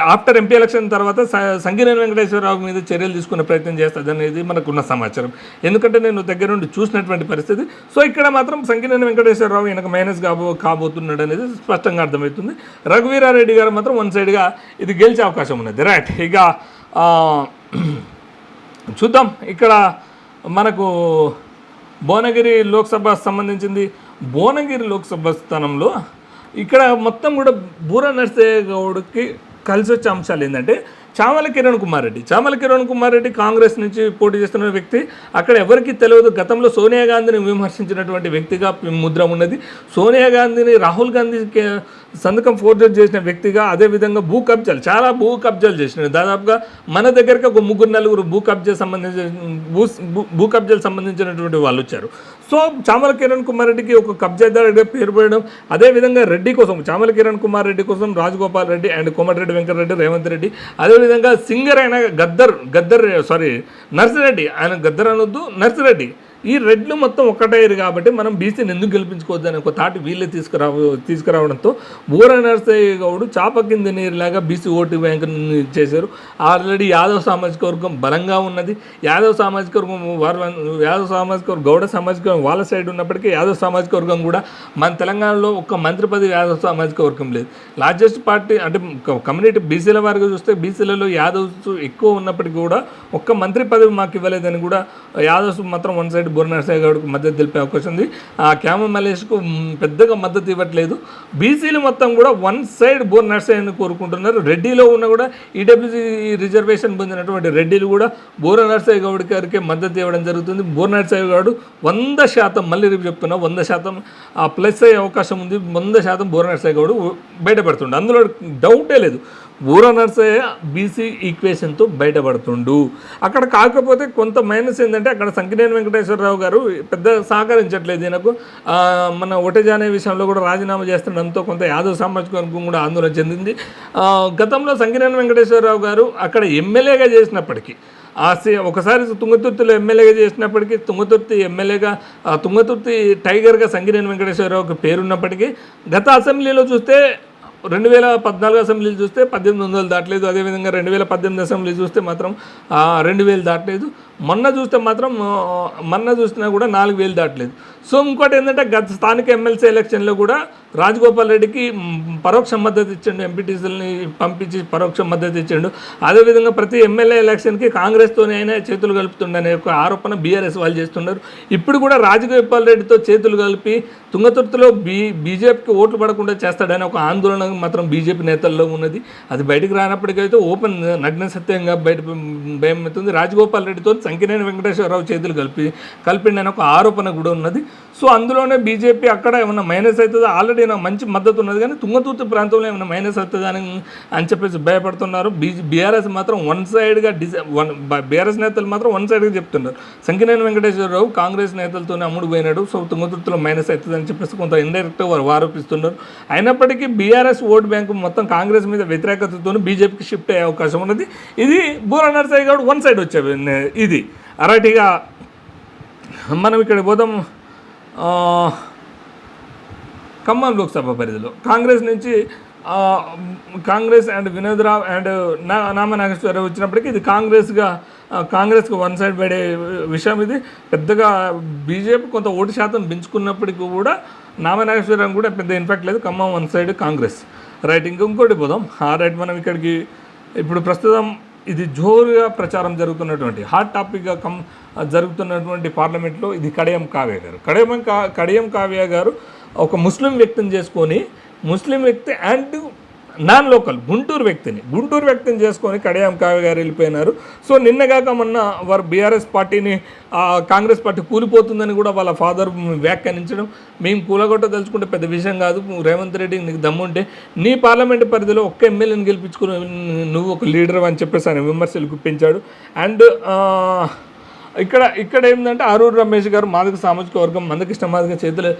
Speaker 1: ఆఫ్టర్ ఎంపీ ఎలక్షన్ తర్వాత స- వెంకటేశ్వరరావు మీద చర్యలు తీసుకునే ప్రయత్నం చేస్తుంది అనేది మనకున్న సమాచారం. ఎందుకంటే నేను దగ్గర నుండి చూసినటువంటి పరిస్థితి. సో ఇక్కడ మాత్రం సంగినేని వెంకటేశ్వరరావు వెనక మైనస్ కాబో కాబోతున్నాడు అనేది స్పష్టంగా అర్థమవుతుంది. రఘువీరారెడ్డి గారు మాత్రం వన్ సైడ్గా ఇది గెలిచే అవకాశం ఉన్నది. రైట్ ఇక చూద్దాం. ఇక్కడ మనకు భువనగిరి లోక్సభ సంబంధించింది. భువనగిరి లోక్సభ స్థానంలో ఇక్కడ మొత్తం కూడా బూర నర్సే గౌడ్కి కలిసి వచ్చే అంశాలు ఏంటంటే చామల కిరణ్ కుమార్ రెడ్డి. చామల కిరణ్ కుమార్ రెడ్డి కాంగ్రెస్ నుంచి పోటీ చేస్తున్న వ్యక్తి. అక్కడ ఎవరికి తెలియదు. గతంలో సోనియా గాంధీని విమర్శించినటువంటి వ్యక్తిగా ముద్ర ఉన్నది. సోనియా గాంధీని రాహుల్ గాంధీకి సంతకం ఫోర్జర్ చేసిన వ్యక్తిగా అదేవిధంగా భూ కబ్జాలు చాలా భూ కబ్జాలు చేసినాడు. దాదాపుగా మన దగ్గరికి ఒక ముగ్గురు నలుగురు భూ కబ్జా సంబంధించిన భూ భూ- భూ కబ్జాలు సంబంధించినటువంటి వాళ్ళు వచ్చారు. సో చామల కిరణ్ కుమార్ రెడ్డికి ఒక కబ్జాదారుడిగా పేరు పడడం అదేవిధంగా రెడ్డి కోసం చామల కిరణ్ కుమార్ రెడ్డి కోసం రాజగోపాల్ రెడ్డి అండ్ కోమటిరెడ్డి వెంకటరెడ్డి రేవంత్ రెడ్డి అదేవిధంగా సింగర్ అయిన గద్దర్ గద్దర్ సారీ నర్సిరెడ్డి. ఆయన గద్దర్ అనొద్దు నర్సిరెడ్డి. ఈ రెడ్లు మొత్తం ఒక్కటయ్యారు కాబట్టి మనం బీసీని ఎందుకు గెలిపించుకోవద్దని ఒక తాటి వీళ్ళే తీసుకురావ తీసుకురావడంతో బూర నరసయ్య గౌడు చాప కింద నీరులాగా బీసీ ఓటు బ్యాంక్ చేశారు. ఆల్రెడీ యాదవ్ సామాజిక వర్గం బలంగా ఉన్నది. యాదవ్ సామాజిక వర్గం వారు యాదవ్ సామాజిక వర్గం గౌడ సామాజిక వర్గం వాళ్ళ సైడ్ ఉన్నప్పటికీ యాదవ్ సామాజిక వర్గం కూడా మన తెలంగాణలో ఒక్క మంత్రి పదవి యాదవ్ సామాజిక వర్గం లేదు. లార్జెస్ట్ పార్టీ అంటే కమ్యూనిటీ బీసీల వారిగా చూస్తే బీసీలలో యాదవ్స్ ఎక్కువ ఉన్నప్పటికీ కూడా ఒక్క మంత్రి పదవి మాకు ఇవ్వలేదని కూడా యాదవ్స్ మాత్రం వన్ సైడ్ బుర్ర నరసయ్య గౌడ్కు మద్దతు తెలిపే అవకాశం ఉంది. ఆ క్యామ మలేష్కు పెద్దగా మద్దతు ఇవ్వట్లేదు. బీసీలు మొత్తం కూడా వన్ సైడ్ బోర్ నర్సయ్యని కోరుకుంటున్నారు. రెడ్డిలో ఉన్న కూడా ఈడబ్ల్యూసీ రిజర్వేషన్ పొందినటువంటి రెడ్డిలు కూడా బోర నర్సయ్య గౌడ్ గారికి మద్దతు ఇవ్వడం జరుగుతుంది. బోర నర్సయ్య గౌడ్ వంద శాతం మళ్ళీ రేపు చెప్తున్నా వంద శాతం ఆ ప్లస్ అయ్యే అవకాశం ఉంది. వంద శాతం బోర నర్సయ్య గౌడ్ బయటపడుతుండు. అందులో డౌటే లేదు. బూర నర్సయ్య బీసీ ఈక్వేషన్తో బయటపడుతుండు. అక్కడ కాకపోతే కొంత మైనస్ ఏంటంటే అక్కడ సంకినేని వెంకటేశ్వరరావు గారు పెద్ద సహకరించట్లేదు ఈయనకు. మన ఒటజానే విషయంలో కూడా రాజీనామా చేస్తుండడంతో కొంత యాదవ్ సామాజిక వర్గం కూడా ఆందోళన చెందింది. గతంలో సంకినేని వెంకటేశ్వరరావు గారు అక్కడ ఎమ్మెల్యేగా చేసినప్పటికీ ఆ సీ ఒకసారి తుంగతుర్తిలో ఎమ్మెల్యేగా చేసినప్పటికీ తుంగతుర్తి ఎమ్మెల్యేగా తుంగతుర్తి టైగర్గా సంగినేని వెంకటేశ్వరరావుకి పేరున్నప్పటికీ గత అసెంబ్లీలో చూస్తే రెండు వేల పద్నాలుగు అసెంబ్లీలు చూస్తే పద్దెనిమిది వందలు దాటలేదు. అదేవిధంగా రెండు వేల పద్దెనిమిది అసెంబ్లీ చూస్తే మాత్రం రెండు వేలు దాటలేదు. మొన్న చూస్తే మాత్రం మొన్న చూసినా కూడా నాలుగు వేలు దాటలేదు. సో ఇంకోటి ఏంటంటే గత స్థానిక ఎమ్మెల్సీ ఎలక్షన్లో కూడా రాజగోపాల్ రెడ్డికి పరోక్ష మద్దతు ఇచ్చిండు ఎంపీటీసీలని పంపించి పరోక్ష మద్దతు ఇచ్చిండు. అదేవిధంగా ప్రతి ఎమ్మెల్యే ఎలక్షన్కి కాంగ్రెస్తోనే అయినా చేతులు కలుపుతుండనే యొక్క ఆరోపణ బీఆర్ఎస్ వాళ్ళు చేస్తున్నారు. ఇప్పుడు కూడా రాజగోపాల్ రెడ్డితో చేతులు కలిపి తుంగతుర్తిలో బీ బీజేపీకి ఓట్లు పడకుండా చేస్తాడని ఒక ఆందోళన మాత్రం బీజేపీ నేతల్లో ఉన్నది. అది బయటకు రానప్పటికైతే ఓపెన్ నగ్న సత్యంగా బయట భయం అవుతుంది. రాజగోపాల్ రెడ్డితో సంకినేని వెంకటేశ్వరరావు చేతులు కలిపి కలిపిండని ఒక ఆరోపణ కూడా ఉన్నది. సో అందులోనే బీజేపీ అక్కడ ఏమైనా మైనస్ అవుతుందో? ఆల్రెడీ మంచి మద్దతు ఉన్నది కానీ తుంగతుర్తి ప్రాంతంలో ఏమైనా మైనస్ అవుతుందా అని అని చెప్పేసి భయపడుతున్నారు. బీజే బీఆర్ఎస్ మాత్రం వన్ సైడ్గా డిసై వన్ బీఆర్ఎస్ నేతలు మాత్రం వన్ సైడ్గా చెప్తున్నారు. సంకినేని వెంకటేశ్వరరావు కాంగ్రెస్ నేతలతోనే అమ్ముడు పోయినాడు. సో తుంగతుర్తిలో మైనస్ అవుతుందని చెప్పేసి కొంత ఇండైరెక్ట్గా వారు ఆరోపిస్తున్నారు. అయినప్పటికీ బీఆర్ఎస్ ఓటు బ్యాంకు మొత్తం కాంగ్రెస్ మీద వ్యతిరేకతతో బీజేపీకి షిఫ్ట్ అయ్యే అవకాశం ఉన్నది. ఇది బూర నర్సయ్య గౌడ్ వన్ సైడ్ వచ్చే ఇది. అరటిగా మనం ఇక్కడ పోదాం ఖమ్మం లోక్సభ పరిధిలో. కాంగ్రెస్ నుంచి కాంగ్రెస్ అండ్ వినోద్ రావు అండ్ నా నామ నాగేశ్వరరావు వచ్చినప్పటికీ ఇది కాంగ్రెస్గా కాంగ్రెస్కు కాంగ్రెస్కి వన్ సైడ్ పడే విషయం ఇది. పెద్దగా బీజేపీ కొంత ఓటు శాతం పెంచుకున్నప్పటికీ కూడా నామ నాగేశ్వరరావు కూడా పెద్ద ఇన్ఫాక్ట్ లేదు. Khammam one side Congress. Right ఇంకొకటి ఇంకోటి పోదాం. ఆ రైట్ మనం ఇక్కడికి ఇప్పుడు ప్రస్తుతం ఇది జోరుగా ప్రచారం జరుగుతున్నటువంటి హాట్ టాపిక్గా కమ్ జరుగుతున్నటువంటి పార్లమెంట్లో ఇది కడయం కావ్య గారు. కడయం కా కడియం కావ్య గారు ఒక ముస్లిం వ్యక్తిని చేసుకొని ముస్లిం వ్యక్తి అండ్ నాన్ లోకల్ గుంటూరు వ్యక్తిని. గుంటూరు వ్యక్తిని చేసుకొని కడియం కావ్య గారు వెళ్ళిపోయినారు. సో నిన్నగాక మొన్న వారు బీఆర్ఎస్ పార్టీని కాంగ్రెస్ పార్టీ కూలిపోతుందని కూడా వాళ్ళ ఫాదర్ వ్యాఖ్యానించడం. మేము కూలగొట్టదలుచుకుంటే పెద్ద విషయం కాదు. రేవంత్ రెడ్డి నీకు దమ్ముంటే నీ పార్లమెంట్ పరిధిలో ఒక్క ఎమ్మెల్యేని గెలిపించుకుని నువ్వు ఒక లీడర్ అని చెప్పేసి ఆయన విమర్శలు గుప్పించాడు. అండ్ ఇక్కడ ఇక్కడ ఏంటంటే ఆరూరు రమేష్ గారు మాదిక సామాజిక వర్గం మందకృష్ణ మాదిగ చేతులు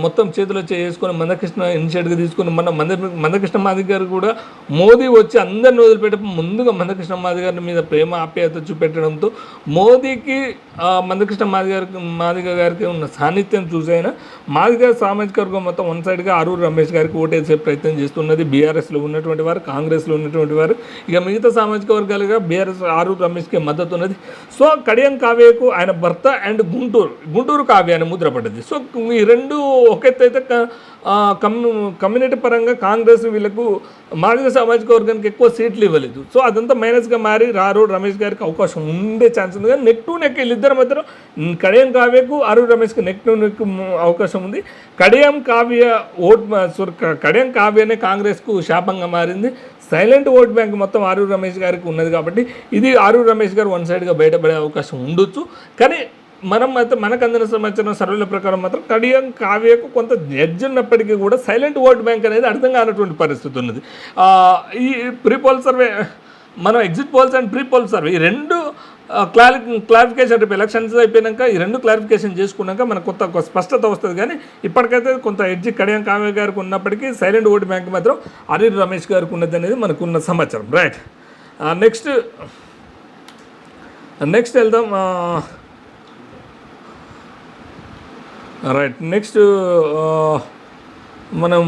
Speaker 1: మొత్తం చేతిలో చేసుకొని మందకృష్ణ ఇనిషియేటివ్ తీసుకొని మన మంద మందకృష్ణ మాదిక గారు కూడా మోదీ వచ్చి అందరిని వదిలిపెట్టి ముందుగా మందకృష్ణ మాది గారి మీద ప్రేమ ఆప్యాయత చూపెట్టడంతో మోదీకి మందకృష్ణ మాది గారికి మాదిగ గారికి ఉన్న సాన్నిధ్యం చూసైనా మాదిగ సామాజిక వర్గం మొత్తం వన్ సైడ్గా ఆరూరు రమేష్ గారికి ఓటేసే ప్రయత్నం చేస్తున్నది బీఆర్ఎస్లో ఉన్నటువంటి వారు కాంగ్రెస్లో ఉన్నటువంటి వారు. ఇక మిగతా సామాజిక వర్గాలుగా బీఆర్ఎస్ ఆరూరు రమేష్కి మద్దతు ఉన్నది సో కడియం కావ్యకు ఆయన భర్త అండ్ గుంటూరు. గుంటూరు కావ్య అని ముద్రపడ్డది. సో ఈ రెండు ఒకెత్తైతే అయితే కమ్యూ కమ్యూనిటీ పరంగా కాంగ్రెస్ వీళ్ళకు మాదిగ సామాజిక వర్గానికి ఎక్కువ సీట్లు ఇవ్వలేదు. సో అదంతా మైనస్గా మారి రారు రమేష్ గారికి అవకాశం ఉండే ఛాన్స్ ఉంది. కానీ నెక్ టు నెక్ వీళ్ళిద్దరి మధ్యలో కడియం కావ్యకు అరు రమేష్కి నెక్ టు నెక్ అవకాశం ఉంది. కడియం కావ్య ఓట్ సో కడియం కావ్యనే కాంగ్రెస్కు శాపంగా మారింది. సైలెంట్ ఓట్ బ్యాంక్ మొత్తం ఆరు రమేష్ గారికి ఉన్నది కాబట్టి ఇది ఆరు రమేష్ గారు వన్ సైడ్గా బయటపడే అవకాశం ఉండొచ్చు. కానీ మనం అయితే మనకు అందిన సమాచారం సర్వేల ప్రకారం మాత్రం కడియం కావ్యకు కొంత జడ్జ్ ఉన్నప్పటికీ కూడా సైలెంట్ ఓట్ బ్యాంక్ అనేది అర్థం కానటువంటి పరిస్థితి ఉన్నది. ఈ ప్రీ పోల్ సర్వే మనం exit polls and pre poll survey ఈ రెండు క్లారి క్లారిఫికేషన్ రేపు ఎలక్షన్స్ అయిపోయాక ఈ రెండు క్లారిఫికేషన్ చేసుకున్నాక మనకు కొత్త స్పష్టత వస్తుంది. కానీ ఇప్పటికైతే కొంత ఎడ్జి కడియం కావ్య గారికి ఉన్నప్పటికీ సైలెంట్ ఓట్ బ్యాంక్ మాత్రం అనిల్ రమేష్ గారికి ఉన్నది అనేది మనకున్న సమాచారం. రైట్ నెక్స్ట్ నెక్స్ట్ వెళ్దాం. రైట్ నెక్స్ట్ మనం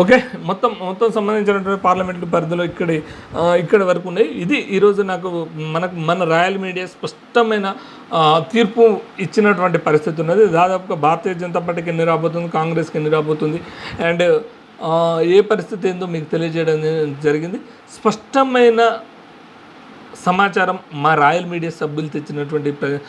Speaker 1: ఓకే మొత్తం మొత్తం సంబంధించినటువంటి పార్లమెంట్ పరిధిలో ఇక్కడి ఇక్కడి వరకు ఉన్నాయి. ఇది ఈరోజు నాకు మనకు మన రాయల్ మీడియా స్పష్టమైన తీర్పు ఇచ్చినటువంటి పరిస్థితి ఉన్నది. దాదాపుగా భారతీయ జనతా పార్టీకి ఎన్ని రాబోతుంది కాంగ్రెస్కి ఎన్ని రాబోతుంది అండ్ ఏ పరిస్థితి ఏందో మీకు తెలియజేయడం జరిగింది. స్పష్టమైన సమాచారం మా రాయల్ మీడియా సభ్యులు తెచ్చినటువంటి ప్ర-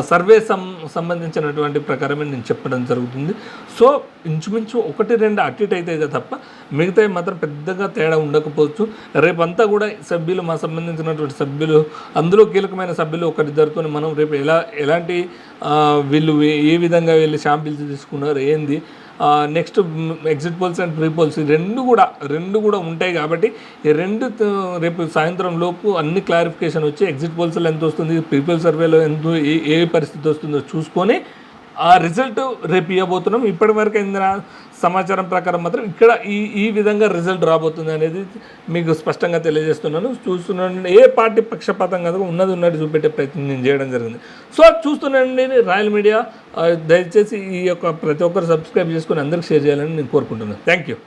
Speaker 1: సర్వే సం సంబంధించినటువంటి ప్రకారమే నేను చెప్పడం జరుగుతుంది. సో ఇంచుమించు ఒకటి రెండు అటు ఇటు అయితే తప్ప మిగతా మాత్రం పెద్దగా తేడా ఉండకపోవచ్చు. రేపంతా కూడా సభ్యులు మా సంబంధించినటువంటి సభ్యులు అందులో కీలకమైన సభ్యులు ఒకరిద్దరితో మనం రేపు ఎలా ఎలాంటి వీళ్ళు ఏ- విధంగా వీళ్ళు షాంపిల్స్ తీసుకున్నారు ఏంది next exit polls and pre polls రెండు కూడా రెండు కూడా ఉంటాయి కాబట్టి ఈ రెండు రేపు సాయంత్రం లోపు అన్ని క్లారిఫికేషన్ వచ్చి ఎగ్జిట్ పోల్స్లో ఎంత వస్తుంది ప్రీ పోల్ సర్వేలో ఎంత ఏ ఏ పరిస్థితి వస్తుందో చూసుకొని ఆ రిజల్ట్ రేపు ఇవ్వబోతున్నాం ఇప్పటి వరకు అయిన సమాచారం ప్రకారం మాత్రం ఇక్కడ ఈ ఈ విధంగా రిజల్ట్ రాబోతుంది అనేది మీకు స్పష్టంగా తెలియజేస్తున్నాను. చూస్తున్నాను ఏ పార్టీ పక్షపాతం కదా ఉన్నది ఉన్నట్టు చూపెట్టే ప్రయత్నం నేను చేయడం జరిగింది. సో చూస్తున్నానండి రాయల్ మీడియా దయచేసి ఈ యొక్క ప్రతి ఒక్కరు సబ్స్క్రైబ్ చేసుకుని అందరికి షేర్ చేయాలని నేను కోరుకుంటున్నాను. Thank you.